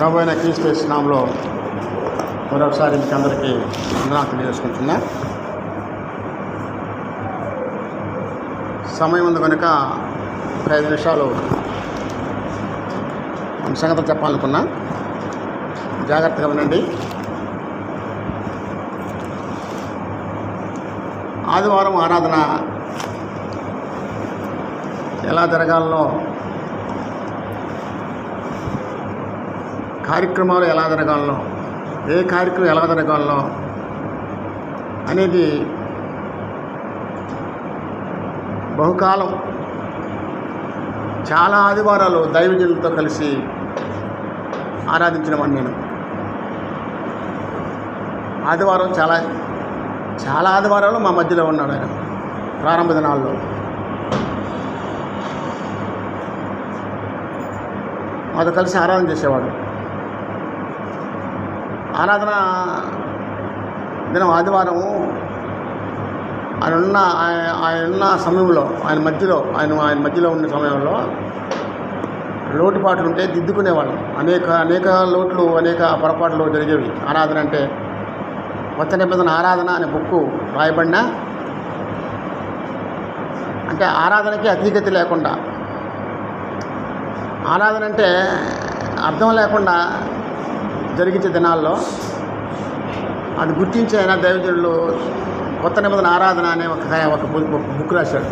ప్రభుత్వ క్రీస్తు నామంలో మరొకసారి మీకు అందరికీ వందనాలు తెలియజేసుకుంటున్నా. సమయం ఉంది కనుక ఒక ఐదు నిమిషాలు సంగతి చెప్పాలనుకున్నా. జాగ్రత్తగా వినండి ఆదివారం ఆరాధన ఎలా జరగాలో కార్యక్రమాలు ఎలా జరగాలో ఏ కార్యక్రమం ఎలా జరగాలో అనేది బహుకాలం చాలా ఆదివారాలు దైవజనులతో కలిసి ఆరాధించినవాడిని నేను. ఆదివారం చాలా చాలా ఆదివారాలు మా మధ్యలో ఉన్నాడు ఆయన ప్రారంభ దినాల్లో. మాతో కలిసి ఆరాధన చేసేవాడు. ఆరాధన దినం ఆదివారము ఆయన ఉన్న ఆయన ఆయన ఉన్న సమయంలో ఆయన మధ్యలో ఆయన ఆయన మధ్యలో ఉన్న సమయంలో లోటుపాట్లు ఉంటే దిద్దుకునేవాళ్ళం. అనేక అనేక లోట్లు అనేక పొరపాట్లు జరిగేవి. ఆరాధన అంటే కొత్త నిబంధన ఆరాధన అనే బుక్ రాయబడిన అంటే ఆరాధనకి అతీగతి లేకుండా. ఆరాధన అంటే అర్థం లేకుండా జరిగించే దినాల్లో అది గుర్తించి ఆయన దైవజనులు కొత్త నిబంధన ఆరాధన అనే ఒక ఒక బుక్ బుక్ రాశాడు.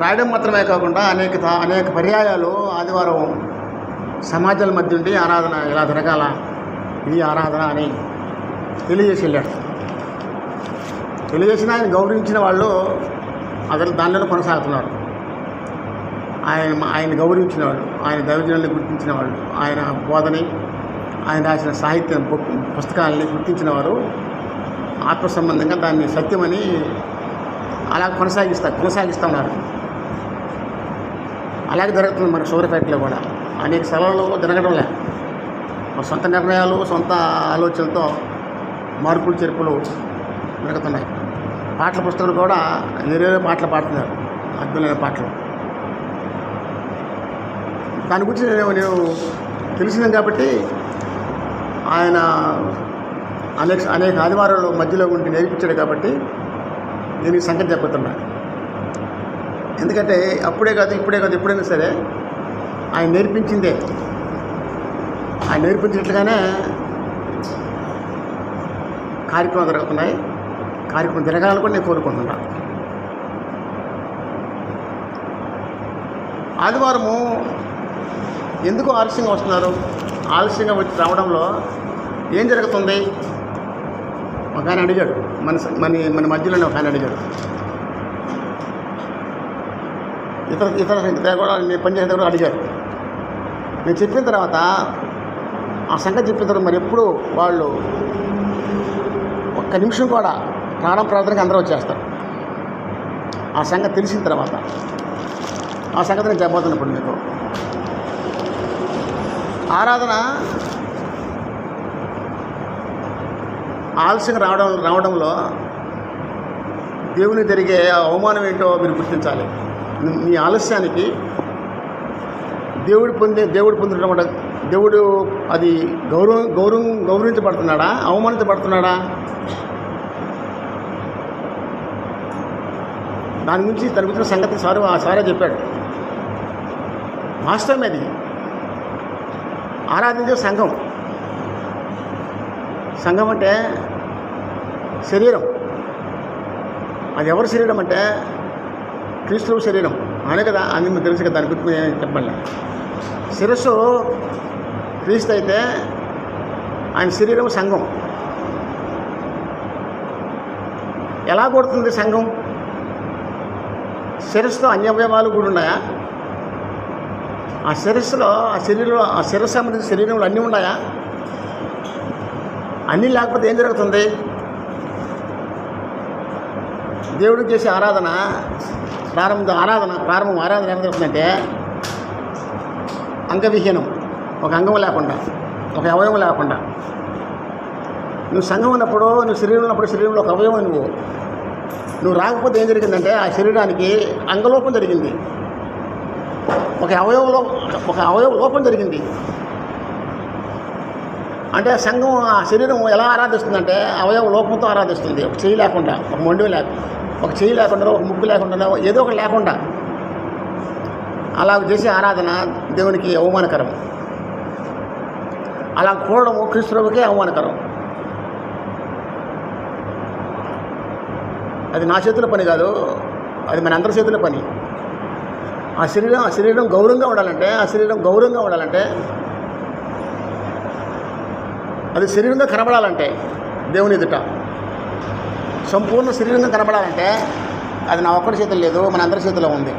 రాయడం మాత్రమే కాకుండా అనేక అనేక పర్యాయాలు ఆదివారం సమాజాల మధ్య ఉండి ఆరాధన ఇలా జరగాల ఈ ఆరాధన అని తెలియజేసి వెళ్ళాడు. తెలియజేసిన ఆయన గౌరవించిన వాళ్ళు అతను దానిలో కొనసాగుతున్నారు. ఆయన ఆయన గౌరవించిన వాళ్ళు ఆయన దైవజనాన్ని గుర్తించిన వాళ్ళు ఆయన బోధని ఆయన రాసిన సాహిత్య బుక్ పుస్తకాలని గుర్తించిన వారు ఆత్మ సంబంధంగా దాన్ని సత్యమని అలా కొనసాగిస్తా కొనసాగిస్తూ ఉన్నారు. అలాగే జరుగుతుంది మన సూర్యపేటలో కూడా. అనేక సెలవులు జరగడం సొంత నిర్ణయాలు సొంత ఆలోచనలతో మార్పులు చెరుపులు జరుగుతున్నాయి. పాటల పుస్తకాలు కూడా వేరే పాటలు పాడుతున్నారు. అద్భుతమైన పాటలు. దాని గురించి నేను నేను తెలిసింది కాబట్టి ఆయన అనేక అనేక ఆదివారాలు మధ్యలో ఉండి నేర్పించాడు కాబట్టి నేను ఈ సంగతి చెప్పుతున్నా ఎందుకంటే అప్పుడే కాదు ఇప్పుడే కాదు ఎప్పుడైనా సరే ఆయన నేర్పించిందే. ఆయన నేర్పించినట్లుగానే కార్యక్రమాలు జరుగుతున్నాయి. కార్యక్రమం జరగాలని కూడా నేను కోరుకుంటున్నా. ఆదివారము ఎందుకు ఆలస్యంగా వస్తున్నారు? ఆలస్యంగా వచ్చి రావడంలో ఏం జరుగుతుంది? ఒక ఆయన అడిగాడు. మన మన మన మధ్యలోనే ఒక ఆయన అడిగాడు. ఇతర ఇతర కూడా నేను పనిచేసే కూడా అడిగారు నేను చెప్పిన తర్వాత ఆ సంగతి చెప్పిన తర్వాత మరి ఎప్పుడు వాళ్ళు ఒక్క నిమిషం కూడా ప్రాణం ప్రార్థనకి అందరూ వచ్చేస్తారు. ఆ సంగతి తెలిసిన తర్వాత ఆ సంగతి నేను చెప్పబోతున్నప్పుడు మీకు. ఆరాధన ఆలస్యంగా రావడం రావడంలో దేవుని జరిగే అవమానం ఏంటో మీరు గుర్తించాలి. మీ- ఆలస్యానికి దేవుడు పొందే దేవుడు పొందడం కూడా దేవుడు అది గౌరవం గౌరవం గౌరవించబడుతున్నాడా? అవమానించబడుతున్నాడా? దాని గురించి దాని గురించిన సంగతి సారు ఆ సారే చెప్పాడు. వాస్తవమే అది ఆరాధించే సంఘం. సంఘం అంటే శరీరం. అది ఎవరి శరీరం అంటే? క్రీస్తు శరీరం. అనే కదా? అని మీకు తెలుసు కదా దాని గురించి చెప్పండి శిరస్సు క్రీస్తు అయితే ఆయన శరీరం సంఘం. ఎలా కొడుతుంది సంఘం? శిరస్సులో అన్యవయవాలు కూడా ఉన్నాయా? ఆ శిరస్సులో ఆ శరీరంలో ఆ శిరస్సు సంబంధించిన శరీరంలో అన్నీ ఉన్నాయా? అన్నీ లేకపోతే ఏం జరుగుతుంది? దేవుడికి చేసే ఆరాధన ప్రారంభ ఆరాధన ప్రారంభం ఆరాధన ఏం జరుగుతుందంటే అంగవిహీనం. ఒక అంగం లేకుండా ఒక అవయవం లేకుండా. నువ్వు సంఘం ఉన్నప్పుడు నువ్వు శరీరం ఉన్నప్పుడు శరీరంలో ఒక అవయవం నువ్వు. నువ్వు రాకపోతే ఏం జరిగిందంటే ఆ శరీరానికి అంగలోపం జరిగింది. ఒక అవయవంలో ఒక అవయవ లోపం జరిగింది. అంటే సంఘం ఆ శరీరం ఎలా ఆరాధిస్తుందంటే అవయవ లోపంతో ఆరాధిస్తుంది. ఒక చెయ్యి లేకుండా ఒక మొండి లేక ఒక చెయ్యి లేకుండా ఒక ముక్కు లేకుండా ఏదో ఒకటి లేకుండా. అలా చేసే ఆరాధన దేవునికి అవమానకరం. అలా కూడడము క్రీస్తువుకే అవమానకరం. అది నా చేతుల పని కాదు అది మన అందరి చేతుల పని. ఆ శరీరం ఆ శరీరం గౌరవంగా ఉండాలంటే ఆ శరీరం గౌరవంగా ఉండాలంటే అది శరీరంగా కనబడాలంటే దేవుని ఎదుట. సంపూర్ణ శరీరంగా కనబడాలంటే అది నా ఒక్కడి చేతులు లేదు మన అందరి చేతిలో ఉంది.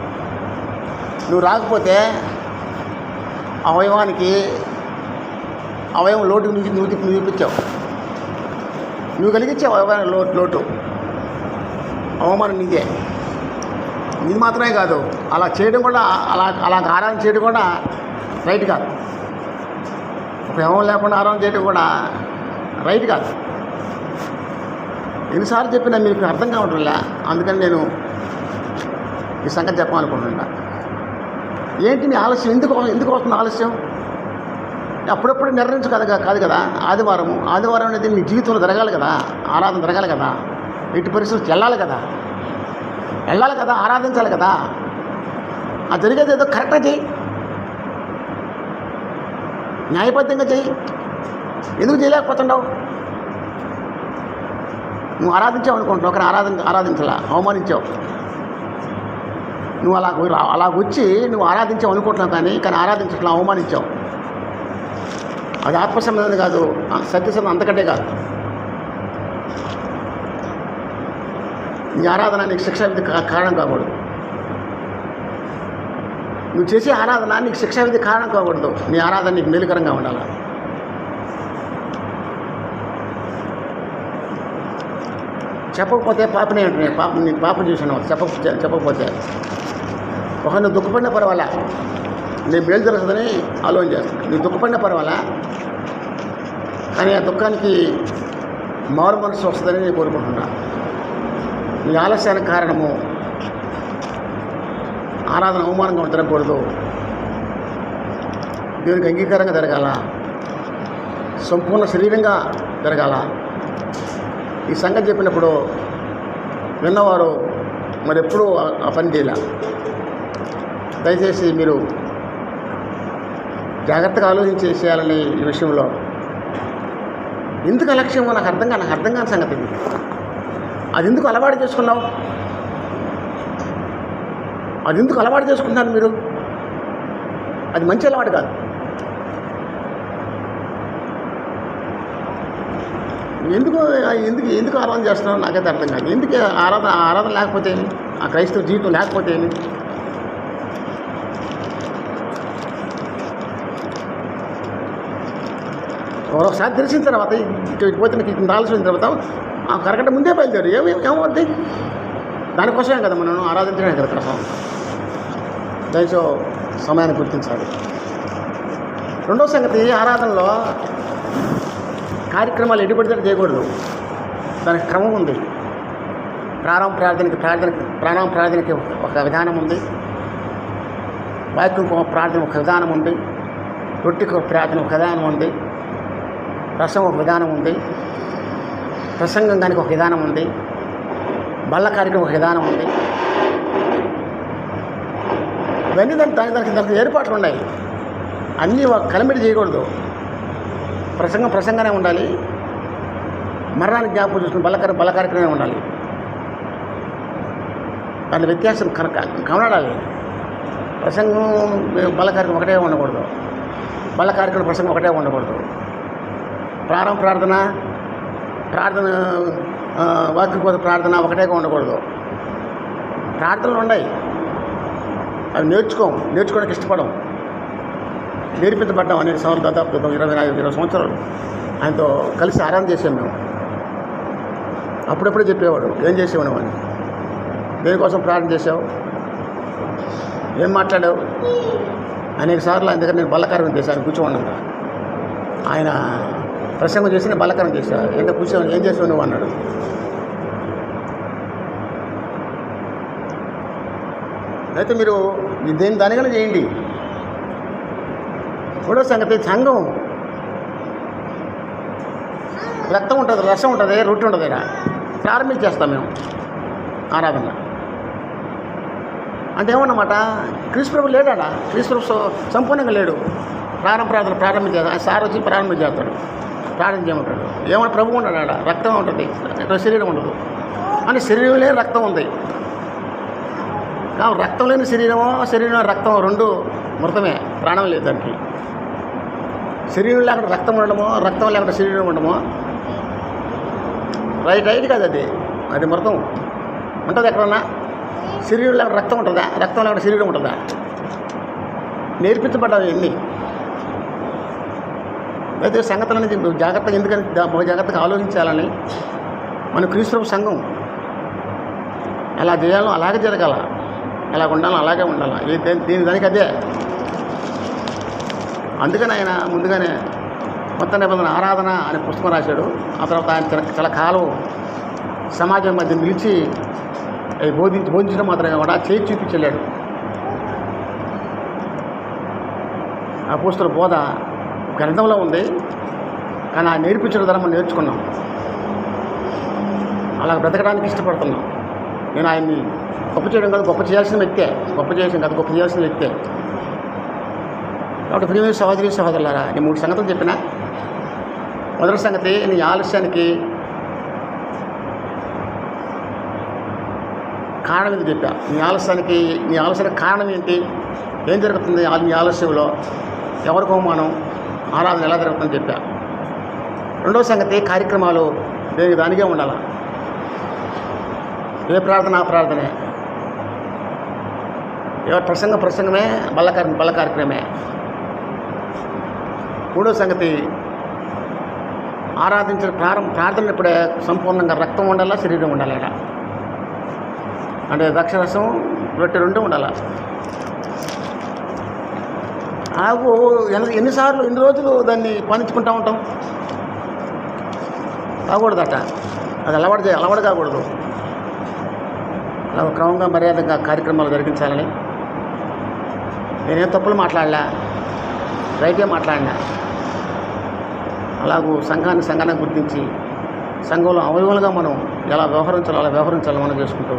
నువ్వు రాకపోతే అవయవానికి అవయవం లోటు నువ్వు నువ్వు నువ్వు చూపించావు నువ్వు కలిగించావు అవయవానికి లో లోటు. అవమానం నీదే. ఇది మాత్రమే కాదు అలా చేయడం కూడా అలా అలా ఆరాధన చేయడం కూడా రైట్ కాదు. ఒక లేకుండా ఆరాధన చేయడం కూడా రైట్ కాదు. ఎన్నిసార్లు చెప్పినా మీకు అర్థం కావట్లే అందుకని నేను ఈ సంగతి చెప్పాలనుకుంటున్నా. ఏంటి నీ ఆలస్యం? ఎందుకు ఎందుకు వస్తుంది ఆలస్యం? అప్పుడప్పుడు నిర్ణయించు కదా కాదు కదా. ఆదివారం ఆదివారం అనేది మీ జీవితంలో జరగాలి కదా. ఆరాధన జరగాలి కదా. ఎట్టి పరిస్థితులు చెల్లాలి కదా. వెళ్ళాలి కదా ఆరాధించాలి కదా. ఆ జరిగేది ఏదో కరెక్ట్గా చెయ్యి. న్యాయబద్ధంగా చెయ్యి. ఎందుకు చేయలేకపోతున్నావు? నువ్వు ఆరాధించావు అనుకుంటున్నావు కానీ ఆరాధన ఆరాధించలా అవమానించావు. నువ్వు అలా అలా వచ్చి నువ్వు ఆరాధించావు అనుకుంటున్నావు కానీ కానీ ఆరాధించట్లా అవమానించావు. అది ఆత్మ కాదు సత్య అంతకంటే కాదు. నీ ఆరాధన నీకు శిక్ష విధి కారణం కాకూడదు. నువ్వు చేసే ఆరాధన నీకు శిక్షావిధి కారణం కాకూడదు. నీ ఆరాధన నీకు మేలుకరంగా ఉండాలి? చెప్పకపోతే పాపనే అంటున్నాయి. పాప నేను పాపం చూసాను చెప్ప చెప్పకపోతే. ఒక నువ్వు దుఃఖపడిన పర్వాలా? నేను మేలు జరుగుతుందని ఆలోచన చేస్తాను నువ్వు దుఃఖపడిన పర్వాలా? కానీ ఆ దుఃఖానికి మారు మనసు వస్తుందని నేను కోరుకుంటున్నాను మీ ఆలస్యానికి కారణము. ఆరాధన అవమానంగా జరగకూడదు దేవునికి అంగీకారంగా జరగాల. సంపూర్ణ శరీరంగా జరగాల. ఈ సంగతి చెప్పినప్పుడు విన్నవారు మరి ఎప్పుడూ ఆ- పని చేయాల. దయచేసి మీరు జాగ్రత్తగా ఆలోచించి చేయాలని ఈ విషయంలో. ఎందుకు అలక్ష్యమో నాకు అర్థం కాదు నాకు అర్థం కాని సంగతి అది ఎందుకు అలవాటు చేసుకున్నావు? అది ఎందుకు అలవాటు చేసుకుంటున్నారు మీరు? అది మంచి అలవాటు కాదు. ఎందుకు ఎందుకు ఎందుకు ఆరాధన చేస్తున్నావు నాకైతే అర్థం కాదు. ఎందుకు ఆరాధన ఆరాధన లేకపోతే ఏమి? ఆ క్రైస్తవ జీవితం లేకపోతే ఏమి? ఒకసారి తెలిసిన తర్వాత ఇటు ఇటు పోతే నీకు ఇటు ఆలోచన తర్వాత ఆ ముందే బయలుదేరు. ఏమి ఏమవుద్ది దానికోసమే కదా మనం ఆరాధించడమే కదా కోసం దయచో సమయాన్ని గుర్తించాలి. రెండో సంగతి ఆరాధనలో కార్యక్రమాలు ఎటు చేయకూడదు. దానికి క్రమం ఉంది. ప్రారంభ ప్రార్థనకి ప్రార్థన ప్రాణం ప్రార్థనకి ఒక విధానం ఉంది. వాక్యం ప్రార్థన ఒక విధానం ఉంది. రొట్టెకి ఒక ప్రార్థన ఒక విధానం ఉంది. రసం ఒక విధానం ఉంది. ప్రసంగం దానికి ఒక విధానం ఉంది. బల్ల కార్యక్రమం ఒక విధానం ఉంది. ఇవన్నీ దానికి దానికి దానికి దానికి ఏర్పాట్లు ఉన్నాయి. అన్నీ ఒక కలిమిడి చేయకూడదు. ప్రసంగం ప్రసంగానే ఉండాలి. మరణానికి జ్ఞాపకం చూసుకుని బల కార్య- బల కార్యక్రమమే ఉండాలి. దాని వ్యత్యాసం కనుక కనడాలి ప్రసంగం బల కార్యక్రమం ఒకటే ఉండకూడదు. బల కార్యక్రమం ప్రసంగం ఒకటే ఉండకూడదు. ప్రారంభ ప్రార్థన ప్రార్థన ఆ, కోసం ప్రార్థన ఒకటేగా ఉండకూడదు. ప్రార్థనలు ఉన్నాయి. అవి నేర్చుకోం నేర్చుకోవడానికి ఇష్టపడం. నేర్పించబడ్డాం అనేక సంవత్సరాలు దాదాపు ఇరవై నాలుగు ఇరవై సంవత్సరాలు. ఆయనతో కలిసి ఆరాధన చేసాం మేము. అప్పుడప్పుడే చెప్పేవాడు ఏం చేసేవాడు అని. దేనికోసం ప్రార్థన చేసావు ఏం మాట్లాడావు? అనేక సార్లు ఆయన దగ్గర నేను బల్లకారం చేశాను కూర్చోండి ఆయన ప్రసంగం చేసి నేను బల్లకారం చేశాను ఎంత కూర్చోని ఏం చేసావు నువ్వు అన్నాడు. అయితే మీరు దేని దానిగానే చేయండి. మూడో సంగతి సంఘం. రక్తం ఉంటుంది రసం ఉంటుంది రొట్టె ఉంటుంది ఇక్కడ ప్రారంభించేస్తాం మేము ఆరాధన. అంటే ఏమన్నమాట? క్రీస్తుప్రభు లేడా క్రీస్తుప్రభు సంపూర్ణంగా లేడు. ప్రారంభ ప్రార్థన ప్రారంభించేస్తాడు సార్ వచ్చి ప్రారంభం చేస్తాడు ప్రార్థన చేయమంటాడు. ఏమన్నా ప్రభు ఉన్నాడు ఆడ? రక్తం ఉంటుంది. ఇక్కడ శరీరం ఉండదు. అని శరీరం లేని రక్తం ఉంది. కాబట్టి రక్తం లేని శరీరమో శరీరం రక్తం రెండు మృతమే. ప్రాణం లేదు దానికి. శరీరం లేకుండా రక్తం ఉండడమో రక్తం లేకుండా శరీరం ఉండడమో రైట్ రైట్ కాదు అది. అది మృతం. ఉంటుంది ఎక్కడన్నా? శరీరం లేకుండా రక్తం ఉంటుందా? రక్తం లేకుండా శరీరం ఉంటుందా? నేర్పించబడ్డావు ఇవన్నీ. అయితే సంగతులు అనేది జాగ్రత్తగా ఎందుకని జాగ్రత్తగా ఆలోచించాలని మన క్రీస్తు సంఘం ఎలా చేయాలో అలాగే జరగాల. ఎలా ఉండాలో అలాగే ఉండాలి. ఏ దీని దానికి అదే. అందుకని ఆయన ముందుగానే కొత్త నిబంధన ఆరాధన అనే పుస్తకం రాశాడు. ఆ తర్వాత ఆయన చాలా- చాలా కాలం సమాజం మధ్య నిలిచి అవి బోధించి బోధించడం మాత్రమే కూడా చేయి చూపించలేడు ఆ పుస్తక బోధ గ్రంథంలో ఉంది. కానీ ఆ నేర్పించడం ద్వారా మనం నేర్చుకున్నాం. అలా బ్రతకడానికి ఇష్టపడుతున్నాం. నేను ఆయన్ని గొప్ప చేయడం కాదు గొప్ప చేయాల్సిన వ్యక్తే. గొప్ప చేయాల్సిన కాదు గొప్ప చేయాల్సిన వ్యక్తే. కాబట్టి ప్రియమైన సహోదరి సహోదరులారా నేను మూడు సంగతులు చెప్పిన. మొదటి సంగతి నీ ఆలస్యానికి కారణం ఏంటి చెప్పా? నీ ఆలస్యానికి నీ ఆలస్యానికి కారణం ఏంటి? ఏం జరుగుతుంది? నీ ఆలస్యంలో ఎవరికి అవమానం? ఆరాధన ఎలా జరుగుతుందని చెప్పా. రెండవ సంగతి కార్యక్రమాలు దేనికి దానికే ఉండాలి. ఏ ప్రార్థన ఆ ప్రార్థనే. ఏ ప్రసంగం ప్రసంగమే బల్ల బల్ల కార్యక్రమే. మూడో సంగతి ఆరాధించిన ప్రారంభ ప్రార్థన ఇప్పుడే సంపూర్ణంగా రక్తం ఉండాలా శరీరం ఉండాలి? అంటే దక్షరసం రొట్టె రెండు ఉండాలి? నాకు ఎన్నిసార్లు ఎన్ని రోజులు దాన్ని పండించుకుంటూ ఉంటాం? కాకూడదట. అది అలవాటు చేయ అలవాటు కాకూడదు. అలా క్రమంగా మర్యాదగా కార్యక్రమాలు జరిగించాలని నేనేం తప్పులు మాట్లాడలే? రైటే మాట్లాడినా? అలాగూ సంఘాన్ని సంఘాన్ని గుర్తించి సంఘంలో అవయవాలుగా మనం ఎలా వ్యవహరించాలో అలా వ్యవహరించాలో మనం చేసుకుంటూ